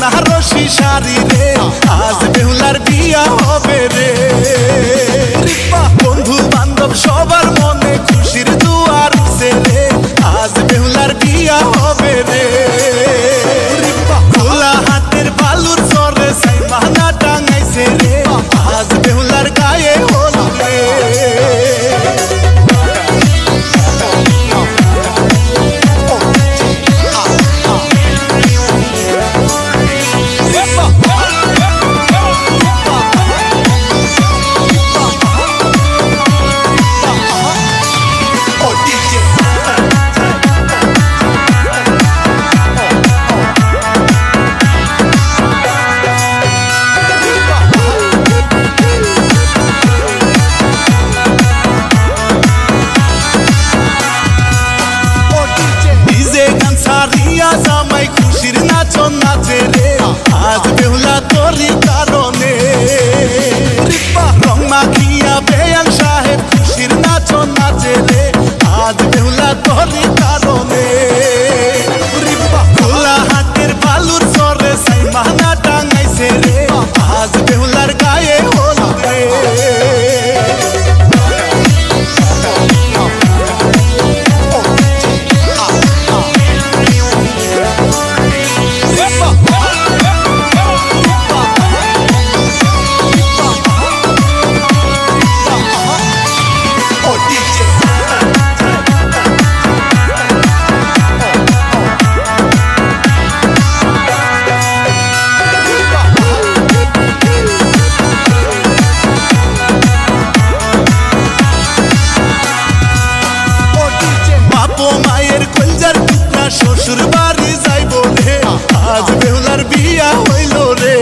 না রশি শাড়ি রে। তো মায়ের কলজার টুকরা শ্বশুর বাড়ি যাইব রে। আজ বেহুলার বিয়া হইল রে।